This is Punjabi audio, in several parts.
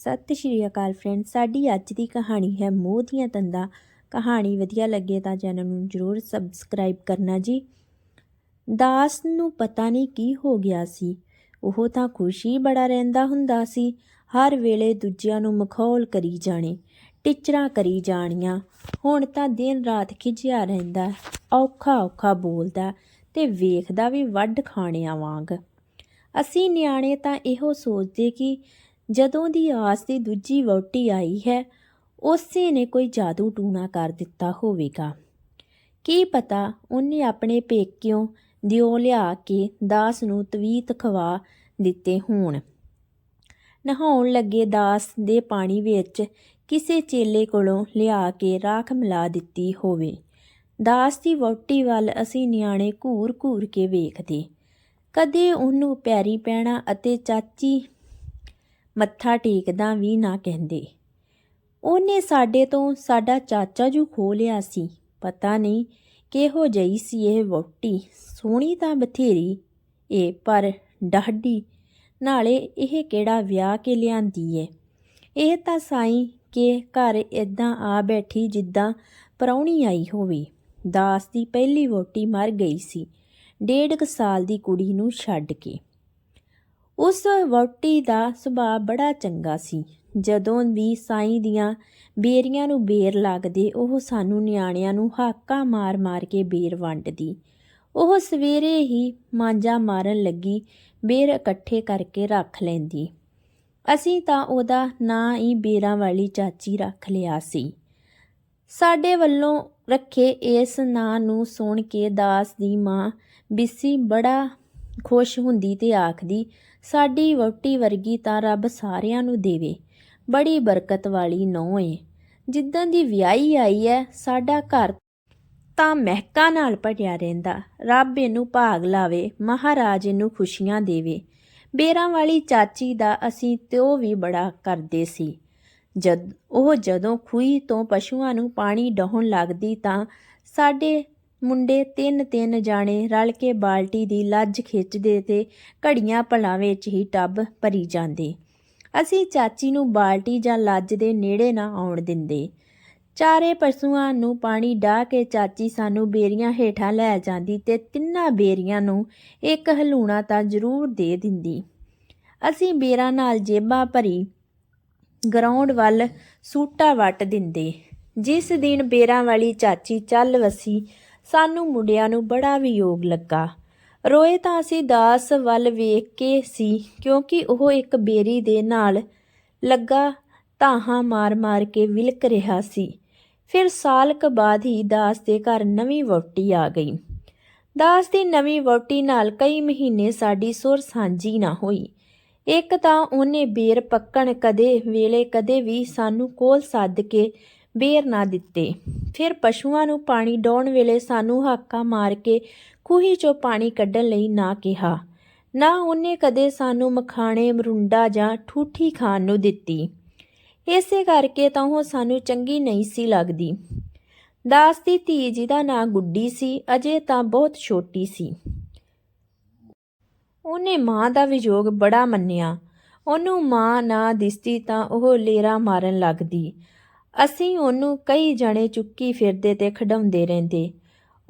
ਸਤਿ ਸ਼੍ਰੀ ਅਕਾਲ ਫਰੈਂਡ ਸਾਡੀ ਅੱਜ ਦੀ ਕਹਾਣੀ ਹੈ ਮੋਹ ਦੀਆਂ ਤੰਦਾਂ। ਕਹਾਣੀ ਵਧੀਆ ਲੱਗੇ ਤਾਂ ਚੈਨਲ ਨੂੰ ਜਰੂਰ ਸਬਸਕ੍ਰਾਈਬ ਕਰਨਾ ਜੀ। ਦਾਸ ਨੂੰ ਪਤਾ ਨਹੀਂ ਕੀ ਹੋ ਗਿਆ ਸੀ। ਉਹ ਤਾਂ ਖੁਸ਼ੀ ਬੜਾ ਰਹਿੰਦਾ ਹੁੰਦਾ ਸੀ। ਹਰ ਵੇਲੇ ਦੂਜਿਆਂ ਨੂੰ ਮਖੌਲ ਕਰੀ ਜਾਣੇ, ਟਿਚਰਾਂ ਕਰੀ ਜਾਣੀਆਂ। ਹੁਣ ਤਾਂ ਦਿਨ ਰਾਤ ਖਿਜਿਆ ਰਹਿੰਦਾ, ਔਖਾ ਔਖਾ ਬੋਲਦਾ ਤੇ ਵੇਖਦਾ ਵੀ ਵੱਢ ਖਾਣਿਆਂ ਵਾਂਗ। ਅਸੀਂ ਨਿਆਣੇ ਤਾਂ ਇਹੋ ਸੋਚਦੇ ਕਿ ਜਦੋਂ ਦੀ ਆਸ ਦੀ ਦੂਜੀ ਵਹੁਟੀ ਆਈ ਹੈ, ਉਸੇ ਨੇ ਕੋਈ ਜਾਦੂ ਟੂਣਾ ਕਰ ਦਿੱਤਾ ਹੋਵੇਗਾ। ਕੀ ਪਤਾ ਉਹਨੇ ਆਪਣੇ ਪੇਕਿਓ ਦਿਓ ਲਿਆ ਕੇ ਦਾਸ ਨੂੰ ਤਵੀਤ ਖਵਾ ਦਿੱਤੇ ਹੋਣ। ਨਹਾਉਣ ਲੱਗੇ ਦਾਸ ਦੇ ਪਾਣੀ ਵਿੱਚ ਕਿਸੇ ਚੇਲੇ ਕੋਲੋਂ ਲਿਆ ਕੇ ਰਾਖ ਮਿਲਾ ਦਿੱਤੀ ਹੋਵੇ। ਦਾਸ ਦੀ ਵਹੁਟੀ ਵੱਲ ਅਸੀਂ ਨਿਆਣੇ ਘੂਰ-ਘੂਰ ਕੇ ਵੇਖਦੇ। ਕਦੇ ਉਹਨੂੰ ਪੈਰੀ ਪੈਣਾ ਅਤੇ ਚਾਚੀ ਮੱਥਾ ਟੇਕਦਾ ਵੀ ਨਾ ਕਹਿੰਦੇ। ਉਹਨੇ ਸਾਡੇ ਤੋਂ ਸਾਡਾ ਚਾਚਾ ਜੂ ਖੋ ਲਿਆ ਸੀ। ਪਤਾ ਨਹੀਂ ਕਿਹੋ ਜਈ ਸੀ ਇਹ ਵਹੁਟੀ। ਸੋਹਣੀ ਤਾਂ ਬਥੇਰੀ ਏ, ਪਰ ਡਾਢੀ ਨਾਲੇ ਇਹ ਕਿਹੜਾ ਵਿਆਹ ਕੇ ਲਿਆਂਦੀ ਏ? ਇਹ ਤਾਂ ਸਾਈਂ ਕਿ ਘਰ ਇਦਾਂ ਆ ਬੈਠੀ ਜਿੱਦਾਂ ਪਰੌਣੀ ਆਈ ਹੋਵੇ। ਦਾਸ ਦੀ ਪਹਿਲੀ ਵੋਟੀ ਮਰ ਗਈ ਸੀ, ਡੇਢ ਕੁ ਸਾਲ ਦੀ ਕੁੜੀ ਨੂੰ ਛੱਡ ਕੇ। ਉਸ ਵਹੁਟੀ ਦਾ ਸੁਭਾਅ ਬੜਾ ਚੰਗਾ ਸੀ। ਜਦੋਂ ਵੀ ਸਾਈਂ ਦੀਆਂ ਬੇਰੀਆਂ ਨੂੰ ਬੇਰ ਲੱਗਦੇ, ਉਹ ਸਾਨੂੰ ਨਿਆਣਿਆਂ ਨੂੰ ਹਾਕਾਂ ਮਾਰ-ਮਾਰ ਕੇ ਬੇਰ ਵੰਡਦੀ। ਉਹ ਸਵੇਰੇ ਹੀ ਮਾਂਜਾ ਮਾਰਨ ਲੱਗੀ, ਬੇਰ ਇਕੱਠੇ ਕਰਕੇ ਰੱਖ ਲੈਂਦੀ। ਅਸੀਂ ਤਾਂ ਉਹਦਾ ਨਾਂ ਹੀ ਬੇਰਾਂ ਵਾਲੀ ਚਾਚੀ ਰੱਖ ਲਿਆ ਸੀ। ਸਾਡੇ ਵੱਲੋਂ ਰੱਖੇ ਇਸ ਨਾਂ ਨੂੰ ਸੁਣ ਕੇ ਦਾਸ ਦੀ ਮਾਂ ਬਿੱਸੀ ਬੜਾ ਖੁਸ਼ ਹੁੰਦੀ ਤੇ ਆਖਦੀ ਸਾਡੀ ਵਹੁਟੀ ਵਰਗੀ ਤਾਂ ਰੱਬ ਸਾਰਿਆਂ ਨੂੰ ਦੇਵੇ। ਬੜੀ ਬਰਕਤ ਵਾਲੀ ਨੌ ਏ। ਜਿੱਦਾਂ ਦੀ ਵਿਆਹੀ ਆਈ ਐ, ਸਾਡਾ ਘਰ ਤਾਂ ਮਹਿਕਾਂ ਨਾਲ ਭਰਿਆ ਰਹਿੰਦਾ। ਰੱਬ ਇਹਨੂੰ ਭਾਗ ਲਾਵੇ, ਮਹਾਰਾਜ ਇਹਨੂੰ ਖੁਸ਼ੀਆਂ ਦੇਵੇ। ਬੇਰਾਂ ਵਾਲੀ ਚਾਚੀ ਦਾ ਅਸੀਂ ਤਿਉ ਵੀ ਬੜਾ ਕਰਦੇ ਸੀ। ਜਦ, ਉਹ ਜਦੋਂ ਖੂਹੀ ਤੋਂ ਪਸ਼ੂਆਂ ਨੂੰ ਪਾਣੀ ਡਾਉਣ ਲੱਗਦੀ ਤਾਂ ਸਾਡੇ ਮੁੰਡੇ ਤਿੰਨ ਤਿੰਨ ਜਾਣੇ ਰਲ ਕੇ ਬਾਲਟੀ ਦੀ ਲੱਜ ਖਿੱਚਦੇ ਤੇ ਘੜੀਆਂ ਭਲਾਂ ਵਿੱਚ ਹੀ ਟੱਬ ਭਰੀ ਜਾਂਦੇ। ਅਸੀਂ ਚਾਚੀ ਨੂੰ ਬਾਲਟੀ ਜਾਂ ਲੱਜ ਦੇ ਨੇੜੇ ਨਾ ਆਉਣ ਦਿੰਦੇ। ਚਾਰੇ ਪਸ਼ੂਆਂ ਨੂੰ ਪਾਣੀ ਡਾਹ ਕੇ ਚਾਚੀ ਸਾਨੂੰ ਬੇਰੀਆਂ ਹੇਠਾਂ ਲੈ ਜਾਂਦੀ ਤੇ ਤਿੰਨਾਂ ਬੇਰੀਆਂ ਨੂੰ ਇੱਕ ਹਲੂਣਾ ਤਾਂ ਜ਼ਰੂਰ ਦੇ ਦਿੰਦੀ। ਅਸੀਂ ਬੇਰਾਂ ਨਾਲ ਜੇਬਾਂ ਭਰੀ ਗਰਾਊਂਡ ਵੱਲ ਸੂਟਾ ਵੱਟ ਦਿੰਦੇ। ਜਿਸ ਦਿਨ ਬੇਰਾਂ ਵਾਲੀ ਚਾਚੀ ਚੱਲ ਵਸੀ ਸਾਨੂੰ ਮੁੰਡਿਆਂ ਨੂੰ ਬੜਾ ਵਿਯੋਗ ਲੱਗਾ। ਰੋਏ ਤਾਂ ਅਸੀਂ ਦਾਸ ਵੱਲ ਵੇਖ ਕੇ ਸੀ, ਕਿਉਂਕਿ ਉਹ ਇੱਕ ਬੇਰੀ ਦੇ ਨਾਲ ਲੱਗਾ ਤਾਹਾਂ ਮਾਰ-ਮਾਰ ਕੇ ਵਿਲਕ ਰਿਹਾ ਸੀ। ਫਿਰ ਸਾਲ ਕ ਬਾਅਦ ਹੀ ਦਾਸ ਦੇ ਘਰ ਨਵੀਂ ਵਹੁਟੀ ਆ ਗਈ। ਦਾਸ ਦੀ ਨਵੀਂ ਵਹੁਟੀ ਨਾਲ ਕਈ ਮਹੀਨੇ ਸਾਡੀ ਸੁਰ ਸਾਂਝੀ ਨਾ ਹੋਈ। ਇੱਕ ਤਾਂ ਉਹਨੇ ਬੇਰ ਪੱਕਣ ਕਦੇ, ਵੇਲੇ ਕਦੇ ਵੀ ਸਾਨੂੰ ਕੋਲ ਸੱਦ ਕੇ ਬੇਰ ਨਾ ਦਿੱਤੇ। ਫਿਰ ਪਸ਼ੂਆਂ ਨੂੰ ਪਾਣੀ ਡਾਉਣ ਵੇਲੇ ਸਾਨੂੰ ਹਾਕਾ ਮਾਰ ਕੇ ਖੂਹੀ ਚੋਂ ਪਾਣੀ ਕੱਢਣ ਲਈ ਨਾ ਕਿਹਾ। ਨਾ ਉਹਨੇ ਕਦੇ ਸਾਨੂੰ ਮਖਾਣੇ, ਮਰੁੰਡਾ ਜਾਂ ਠੂਠੀ ਖਾਣ ਨੂੰ ਦਿੱਤੀ। ਇਸੇ ਕਰਕੇ ਤਾਂ ਉਹ ਸਾਨੂੰ ਚੰਗੀ ਨਹੀਂ ਸੀ ਲੱਗਦੀ। ਦਾਸ ਦੀ ਧੀ ਜਿਹਦਾ ਨਾਂ ਗੁੱਡੀ ਸੀ, ਅਜੇ ਤਾਂ ਬਹੁਤ ਛੋਟੀ ਸੀ। ਉਹਨੇ ਮਾਂ ਦਾ ਵਿਯੋਗ ਬੜਾ ਮੰਨਿਆ। ਉਹਨੂੰ ਮਾਂ ਨਾ ਦਿਸਦੀ ਤਾਂ ਉਹ ਲੇਰਾ ਮਾਰਨ ਲੱਗਦੀ। ਅਸੀਂ ਉਹਨੂੰ ਕਈ ਜਣੇ ਚੁੱਕੀ ਫਿਰਦੇ ਤੇ ਖਡਾਉਂਦੇ ਰਹਿੰਦੇ।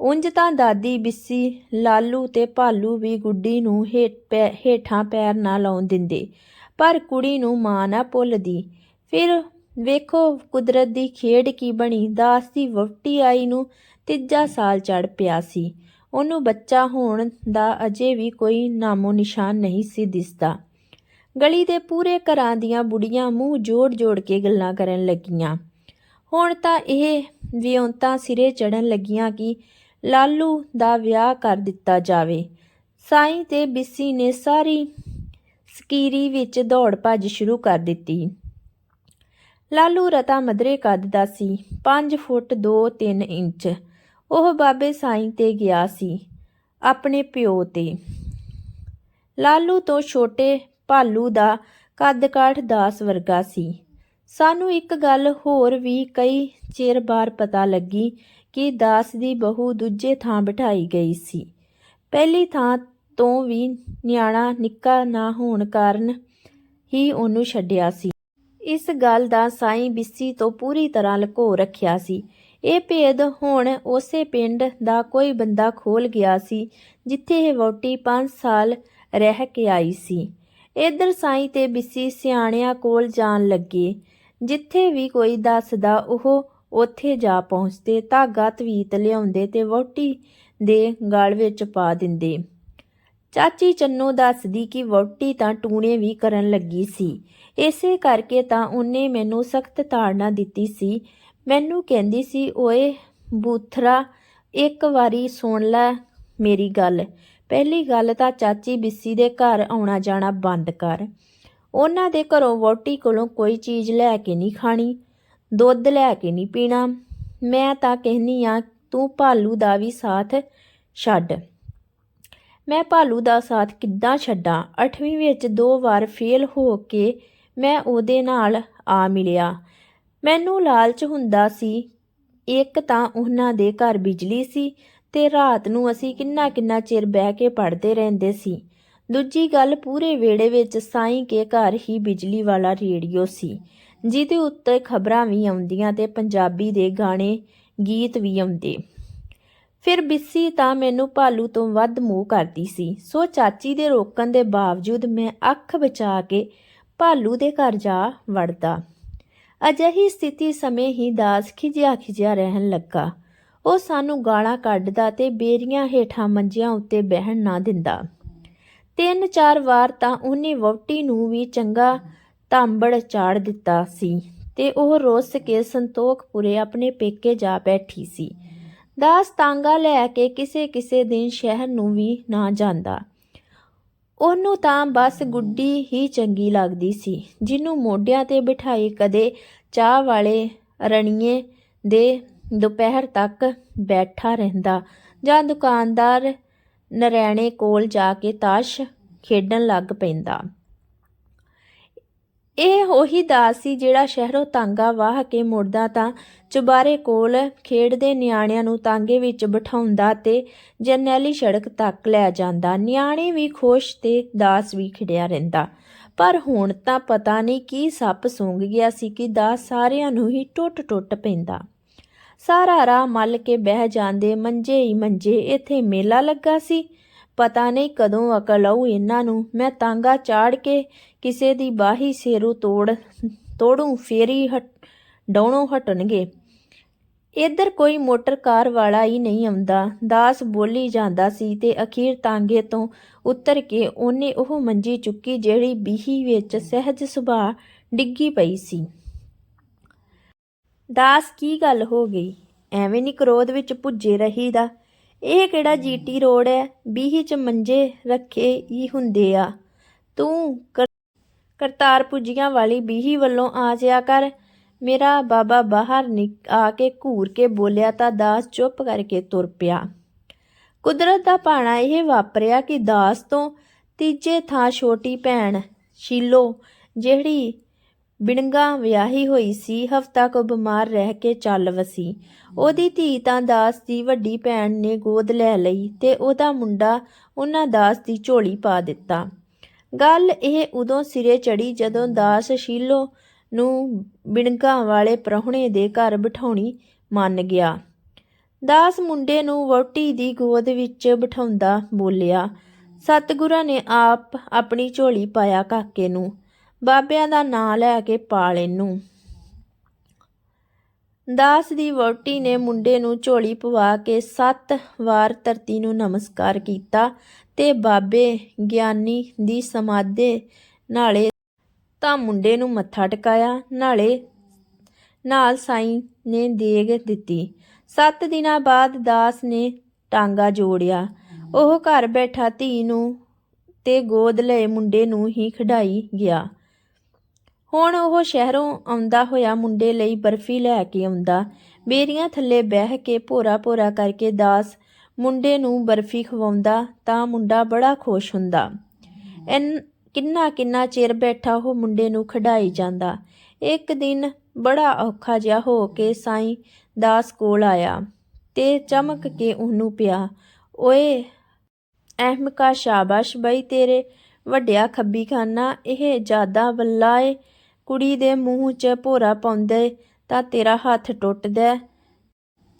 ਉਂਝ ਤਾਂ ਦਾਦੀ ਬਿੱਸੀ, ਲਾਲੂ ਤੇ ਭਾਲੂ ਵੀ ਗੁੱਡੀ ਨੂੰ ਹੇਠਾਂ ਪੈਰ ਨਾ ਲਾਉਣ ਦਿੰਦੇ, ਪਰ ਕੁੜੀ ਨੂੰ ਮਾਂ ਨਾ ਭੁੱਲਦੀ। ਫਿਰ ਵੇਖੋ ਕੁਦਰਤ ਦੀ ਖੇਡ ਕੀ ਬਣੀ। ਦਾਸ ਦੀ ਵਹੁਟੀ ਆਈ ਨੂੰ ਤੀਜਾ ਸਾਲ ਚੜ ਪਿਆ ਸੀ। ਉਹਨੂੰ ਬੱਚਾ ਹੋਣ ਦਾ ਅਜੇ ਵੀ ਕੋਈ ਨਾਮੋ ਨਿਸ਼ਾਨ ਨਹੀਂ ਸੀ ਦਿਸਦਾ। ਗਲੀ ਦੇ ਪੂਰੇ ਘਰਾਂ ਦੀਆਂ ਬੁੜੀਆਂ ਮੂੰਹ ਜੋੜ-ਜੋੜ ਕੇ ਗੱਲਾਂ ਕਰਨ ਲੱਗੀਆਂ। ਹੁਣ ਤਾਂ ਇਹ ਵਿਉਂਤਾਂ ਸਿਰੇ ਚੜਨ ਲੱਗੀਆਂ ਕਿ ਲਾਲੂ ਦਾ ਵਿਆਹ ਕਰ ਦਿੱਤਾ ਜਾਵੇ। ਸਾਈਂ ਤੇ ਬਿੱਸੀ ਨੇ ਸਾਰੀ ਸਕੀਰੀ ਵਿੱਚ ਦੌੜ ਭੱਜ ਸ਼ੁਰੂ ਕਰ ਦਿੱਤੀ। ਲਾਲੂ ਰਤਾ ਮਦਰੇ ਕੱਦ ਦਾ ਸੀ 5 ਫੁੱਟ 2-3 ਇੰਚ। ਉਹ ਬਾਬੇ ਸਾਈਂ ਤੇ ਗਿਆ ਸੀ, ਆਪਣੇ ਪਿਓ ਤੇ। ਲਾਲੂ ਤੋਂ ਛੋਟੇ ਭਾਲੂ ਦਾ ਕੱਦ ਕਾਠ ਦਾਸ ਵਰਗਾ ਸੀ। ਸਾਨੂੰ ਇੱਕ ਗੱਲ ਹੋਰ ਵੀ ਕਈ ਚਿਰ ਬਾਅਦ ਪਤਾ ਲੱਗੀ ਕਿ ਦਾਸ ਦੀ ਬਹੂ ਦੂਜੇ ਥਾਂ ਬਿਠਾਈ ਗਈ ਸੀ। ਪਹਿਲੀ ਥਾਂ ਤੋਂ ਵੀ ਨਿਆਣਾ ਨਿੱਕਾ ਨਾ ਹੋਣ ਕਾਰਨ ਹੀ ਉਹਨੂੰ ਛੱਡਿਆ ਸੀ। ਇਸ ਗੱਲ ਦਾ ਸਾਈਂ ਬਿੱਸੀ ਤੋਂ ਪੂਰੀ ਤਰ੍ਹਾਂ ਲਕੋ ਰੱਖਿਆ ਸੀ। ਇਹ ਭੇਦ ਹੁਣ ਉਸੇ ਪਿੰਡ ਦਾ ਕੋਈ ਬੰਦਾ ਖੋਲ ਗਿਆ ਸੀ ਜਿੱਥੇ ਇਹ ਵਹੁਟੀ 5 ਸਾਲ ਰਹਿ ਕੇ ਆਈ ਸੀ। ਇਧਰ ਸਾਈਂ ਤੇ ਬਿੱਸੀ ਸਿਆਣਿਆਂ ਕੋਲ ਜਾਣ ਲੱਗੇ। ਜਿੱਥੇ ਵੀ ਕੋਈ ਦੱਸਦਾ ਉਹ ਉੱਥੇ ਜਾ ਪਹੁੰਚਦੇ, ਧਾਗਾ ਤਵੀਤ ਲਿਆਉਂਦੇ ਤੇ ਵਹੁਟੀ ਦੇ ਗਲ ਵਿੱਚ ਪਾ ਦਿੰਦੇ। ਚਾਚੀ ਚੰਨੂ ਦੱਸਦੀ ਕਿ ਵਹੁਟੀ ਤਾਂ ਟੂਣੇ ਵੀ ਕਰਨ ਲੱਗੀ ਸੀ। ਇਸੇ ਕਰਕੇ ਤਾਂ ਉਹਨੇ ਮੈਨੂੰ ਸਖਤ ਤਾੜਨਾ ਦਿੱਤੀ ਸੀ। ਮੈਨੂੰ ਕਹਿੰਦੀ ਸੀ, ਓਏ ਬੂਥਰਾ, ਇੱਕ ਵਾਰੀ ਸੁਣ ਲੈ ਮੇਰੀ ਗੱਲ। ਪਹਿਲੀ ਗੱਲ ਤਾਂ ਚਾਚੀ ਬਿੱਸੀ ਦੇ ਘਰ ਆਉਣਾ ਜਾਣਾ ਬੰਦ ਕਰ। ਉਹਨਾਂ ਦੇ ਘਰੋਂ ਵਹੁਟੀ ਕੋਲੋਂ ਕੋਈ ਚੀਜ਼ ਲੈ ਕੇ ਨਹੀਂ ਖਾਣੀ, ਦੁੱਧ ਲੈ ਕੇ ਨਹੀਂ ਪੀਣਾ। ਮੈਂ ਤਾਂ ਕਹਿੰਨੀ ਆ ਤੂੰ ਭਾਲੂ ਦਾ ਵੀ ਸਾਥ ਛੱਡ। ਮੈਂ ਭਾਲੂ ਦਾ ਸਾਥ ਕਿੱਦਾਂ ਛੱਡਾਂ? 8ਵੀਂ ਵਿੱਚ ਦੋ ਵਾਰ ਫੇਲ ਹੋ ਕੇ ਮੈਂ ਉਹਦੇ ਨਾਲ ਆ ਮਿਲਿਆ। ਮੈਨੂੰ ਲਾਲਚ ਹੁੰਦਾ ਸੀ, ਇੱਕ ਤਾਂ ਉਹਨਾਂ ਦੇ ਘਰ ਬਿਜਲੀ ਸੀ ਤੇ ਰਾਤ ਨੂੰ ਅਸੀਂ ਕਿੰਨਾ ਕਿੰਨਾ ਚਿਰ ਬਹਿ ਕੇ ਪੜ੍ਹਦੇ ਰਹਿੰਦੇ ਸੀ। ਦੂਜੀ ਗੱਲ, ਪੂਰੇ ਵੇੜੇ ਵਿੱਚ ਸਾਈਂ ਕੇ ਘਰ ਹੀ ਬਿਜਲੀ ਵਾਲਾ ਰੇਡੀਓ ਸੀ, ਜਿਹਦੇ ਉੱਤੇ ਖਬਰਾਂ ਵੀ ਆਉਂਦੀਆਂ ਤੇ ਪੰਜਾਬੀ ਦੇ ਗਾਣੇ, ਗੀਤ ਵੀ ਆਉਂਦੇ। ਫਿਰ ਬਿੱਸੀ ਤਾਂ ਮੈਨੂੰ ਭਾਲੂ ਤੋਂ ਵੱਧ ਮੂੰਹ ਕਰਦੀ ਸੀ। ਸੋ ਚਾਚੀ ਦੇ ਰੋਕਣ ਦੇ ਬਾਵਜੂਦ ਮੈਂ ਅੱਖ ਬਚਾ ਕੇ ਭਾਲੂ ਦੇ ਘਰ ਜਾ ਵੜਦਾ। ਅਜਿਹੀ ਸਥਿਤੀ ਸਮੇਂ ਹੀ ਦਾਸ ਖਿਜਿਆ ਖਿਜਿਆ ਰਹਿਣ ਲੱਗਾ। ਉਹ ਸਾਨੂੰ ਗਾਲਾਂ ਕੱਢਦਾ ਤੇ ਬੇਰੀਆਂ ਹੇਠਾਂ ਮੰਜਿਆਂ ਉੱਤੇ ਬਹਿਣ ਨਾ ਦਿੰਦਾ। ਤਿੰਨ ਚਾਰ ਵਾਰ ਤਾਂ ਉਹਨੇ ਵਹੁਟੀ ਨੂੰ ਵੀ ਚੰਗਾ ਤਾਂਬੜ ਚਾੜ ਦਿੱਤਾ ਸੀ ਤੇ ਉਹ ਰੁੱਸ ਕੇ ਸੰਤੋਖਪੁਰੇ ਆਪਣੇ ਪੇਕੇ ਜਾ ਬੈਠੀ ਸੀ। ਦਾਸ ਤਾਂਗਾ ਲੈ ਕੇ ਕਿਸੇ ਕਿਸੇ ਦਿਨ ਸ਼ਹਿਰ ਨੂੰ ਵੀ ਨਾ ਜਾਂਦਾ। ਉਹਨੂੰ ਤਾਂ ਬਸ ਗੁੱਡੀ ਹੀ ਚੰਗੀ ਲੱਗਦੀ ਸੀ, ਜਿਹਨੂੰ ਮੋਢਿਆਂ ਤੇ ਬਿਠਾਈ ਕਦੇ ਚਾਹ ਵਾਲੇ ਰਣੀਏ ਦੇ ਦੁਪਹਿਰ ਤੱਕ ਬੈਠਾ ਰਹਿੰਦਾ ਜਾਂ ਦੁਕਾਨਦਾਰ ਨਰੈਣੇ ਕੋਲ ਜਾ ਕੇ ਤਾਸ਼ ਖੇਡਣ ਲੱਗ ਪੈਂਦਾ। ਇਹ ਉਹੀ ਦਾਸ ਸੀ ਜਿਹੜਾ ਸ਼ਹਿਰੋਂ ਤਾਂਗਾ ਵਾਹ ਕੇ ਮੁੜਦਾ ਤਾਂ ਚੁਬਾਰੇ ਕੋਲ ਖੇਡਦੇ ਨਿਆਣਿਆਂ ਨੂੰ ਤਾਂਗੇ ਵਿੱਚ ਬਿਠਾਉਂਦਾ ਤੇ ਜਰਨੈਲੀ ਸੜਕ ਤੱਕ ਲੈ ਜਾਂਦਾ। ਨਿਆਣੇ ਵੀ ਖੁਸ਼ ਤੇ ਦਾਸ ਵੀ ਖਿੜਿਆ ਰਹਿੰਦਾ। ਪਰ ਹੁਣ ਤਾਂ ਪਤਾ ਨਹੀਂ ਕੀ ਸੱਪ ਸੂੰਘ ਗਿਆ ਸੀ ਕਿ ਦਾਸ ਸਾਰਿਆਂ ਨੂੰ ਹੀ ਟੁੱਟ ਟੁੱਟ ਪੈਂਦਾ। ਸਾਰਾ ਰਾਹ ਮੱਲ ਕੇ ਬਹਿ ਜਾਂਦੇ ਮੰਜੇ ਹੀ ਮੰਜੇ, ਇੱਥੇ ਮੇਲਾ ਲੱਗਾ ਸੀ। ਪਤਾ ਨਹੀਂ ਕਦੋਂ ਅਕਲ ਆਊ ਇਹਨਾਂ ਨੂੰ। ਮੈਂ ਤਾਂਗਾ ਚਾੜ ਕੇ ਕਿਸੇ ਦੀ ਬਾਹੀ ਸੇਰੂ ਤੋੜ, ਤੋੜੂ, ਫੇਰੀ ਹਟ ਡਾਉਣੋਂ ਹਟਣਗੇ। ਇੱਧਰ ਕੋਈ ਮੋਟਰ ਕਾਰ ਵਾਲਾ ਹੀ ਨਹੀਂ ਆਉਂਦਾ। ਦਾਸ ਬੋਲੀ ਜਾਂਦਾ ਸੀ ਤੇ ਅਖੀਰ ਤਾਂਗੇ ਤੋਂ ਉਤਰ ਕੇ ਉਹਨੇ ਉਹ ਮੰਜੀ ਚੁੱਕੀ ਜਿਹੜੀ ਬੀਹੀ ਵਿੱਚ ਸਹਿਜ ਸੁਭਾਅ ਡਿੱਗੀ ਪਈ ਸੀ। ਦਾਸ ਕੀ ਗੱਲ ਹੋ ਗਈ? ਐਵੇਂ ਨਹੀਂ ਕ੍ਰੋਧ ਵਿੱਚ ਭੁੱਜੇ ਰਹੀਦਾ। ਇਹ ਕਿਹੜਾ ਜੀਟੀ ਰੋਡ ਹੈ ਬੀਹੀ ਚ ਮੰਜੇ ਰੱਖੇ ਹੀ ਹੁੰਦੇ ਆ। ਤੂੰ ਕਰ- ਕਰਤਾਰ ਪੁੱਜੀਆਂ ਵਾਲੀ ਬੀਹੀ ਵੱਲੋਂ ਆ ਜਿਆ ਕਰ। ਮੇਰਾ ਬਾਬਾ ਬਾਹਰ ਨਿਕ ਆ ਕੇ ਘੂਰ ਕੇ ਬੋਲਿਆ ਤਾਂ ਦਾਸ ਚੁੱਪ ਕਰਕੇ ਤੁਰ ਪਿਆ। ਕੁਦਰਤ ਦਾ ਭਾਣਾ ਇਹ ਵਾਪਰਿਆ ਕਿ ਦਾਸ ਤੋਂ ਤੀਜੇ ਥਾਂ ਛੋਟੀ ਭੈਣ, ਸ਼ੀਲੋ, ਜਿਹੜੀ ਬਿਣਗਾ ਵਿਆਹੀ ਹੋਈ ਸੀ, ਹਫਤਾ ਕੋ ਬਿਮਾਰ ਰਹਿ ਕੇ ਚੱਲ ਵਸੀ। ਉਹਦੀ ਧੀ ਤਾਂ ਦਾਸ ਦੀ ਵੱਡੀ ਭੈਣ ਨੇ ਗੋਦ ਲੈ ਲਈ ਤੇ ਉਹਦਾ ਮੁੰਡਾ ਉਹਨਾਂ ਦਾਸ ਦੀ ਝੋਲੀ ਪਾ ਦਿੱਤਾ। ਗੱਲ ਇਹ ਉਦੋਂ ਸਿਰੇ ਚੜੀ ਜਦੋਂ ਦਾਸ ਸ਼ੀਲੋ ਨੂੰ ਬਿਣਗਾ ਵਾਲੇ ਪ੍ਰਹੁਣੇ ਦੇ ਘਰ ਬਿਠਾਉਣੀ ਮੰਨ ਗਿਆ। ਦਾਸ ਮੁੰਡੇ ਨੂੰ ਵਹੁਟੀ ਦੀ ਗੋਦ ਵਿੱਚ ਬਿਠਾਉਂਦਾ ਬੋਲਿਆ, ਸਤਿਗੁਰਾਂ ਨੇ ਆਪ ਆਪਣੀ ਝੋਲੀ ਪਾਇਆ ਕਾਕੇ ਨੂੰ। ਬਾਬਿਆਂ ਦਾ ਨਾਂ ਲੈ ਕੇ ਪਾਲ ਇਹਨੂੰ ਦਾਸ ਦੀ ਵਹੁਟੀ ਨੇ ਮੁੰਡੇ ਨੂੰ ਝੋਲੀ ਪਵਾ ਕੇ ਸੱਤ ਵਾਰ ਧਰਤੀ ਨੂੰ ਨਮਸਕਾਰ ਕੀਤਾ ਤੇ ਬਾਬੇ ਗਿਆਨੀ ਦੀ ਸਮਾਧੇ ਨਾਲੇ ਤਾਂ ਮੁੰਡੇ ਨੂੰ ਮੱਥਾ ਟਿਕਾਇਆ, ਨਾਲੇ ਨਾਲ ਸਾਈਂ ਨੇ ਦੇਗ ਦਿੱਤੀ। ਸੱਤ ਦਿਨਾਂ ਬਾਅਦ ਦਾਸ ਨੇ ਟਾਂਗਾ ਜੋੜਿਆ। ਉਹ ਘਰ ਬੈਠਾ ਧੀ ਨੂੰ ਤੇ ਗੋਦ ਲਏ ਮੁੰਡੇ ਨੂੰ ਹੀ ਖਿਡਾਈ ਗਿਆ। ਹੁਣ ਉਹ ਸ਼ਹਿਰੋਂ ਆਉਂਦਾ ਹੋਇਆ ਮੁੰਡੇ ਲਈ ਬਰਫੀ ਲੈ ਕੇ ਆਉਂਦਾ। ਬੇਰੀਆਂ ਥੱਲੇ ਬਹਿ ਕੇ ਭੋਰਾ ਭੋਰਾ ਕਰਕੇ ਦਾਸ ਮੁੰਡੇ ਨੂੰ ਬਰਫੀ ਖਵਾਉਂਦਾ ਤਾਂ ਮੁੰਡਾ ਬੜਾ ਖੁਸ਼ ਹੁੰਦਾ। ਐਨ ਕਿੰਨਾ ਕਿੰਨਾ ਚਿਰ ਬੈਠਾ ਉਹ ਮੁੰਡੇ ਨੂੰ ਖਿਡਾਈ ਜਾਂਦਾ। ਇੱਕ ਦਿਨ ਬੜਾ ਔਖਾ ਜਿਹਾ ਹੋ ਕੇ ਸਾਈਂ ਦਾਸ ਕੋਲ ਆਇਆ ਤੇ ਚਮਕ ਕੇ ਉਹਨੂੰ ਪਿਆ, ਓਏ, ਅਹਿਮਕਾ ਸ਼ਾਬਾਸ਼ ਬਈ ਤੇਰੇ ਵੱਡਿਆ ਖੱਬੀ ਖਾਨਾ ਇਹ ਜ਼ਿਆਦਾ ਵੱਲਾ ਏ ਕੁੜੀ ਦੇ ਮੂੰਹ 'ਚ ਭੋਰਾ ਪਾਉਂਦੇ, ਤਾਂ ਤੇਰਾ ਹੱਥ ਟੁੱਟਦਾ।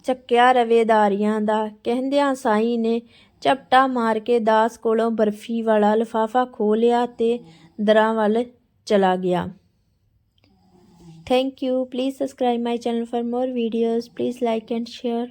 ਚੱਕਿਆ ਰਵੇਦਾਰੀਆਂ ਦਾ। ਕਹਿੰਦਿਆਂ ਸਾਈਂ ਨੇ ਝਪਟਾ ਮਾਰ ਕੇ ਦਾਸ ਕੋਲੋਂ ਬਰਫੀ ਵਾਲਾ ਲਿਫਾਫਾ ਖੋਹ ਲਿਆ ਤੇ ਦਰਾਂ ਵੱਲ ਚਲਾ ਗਿਆ। Thank you please subscribe my channel for more videos please like and share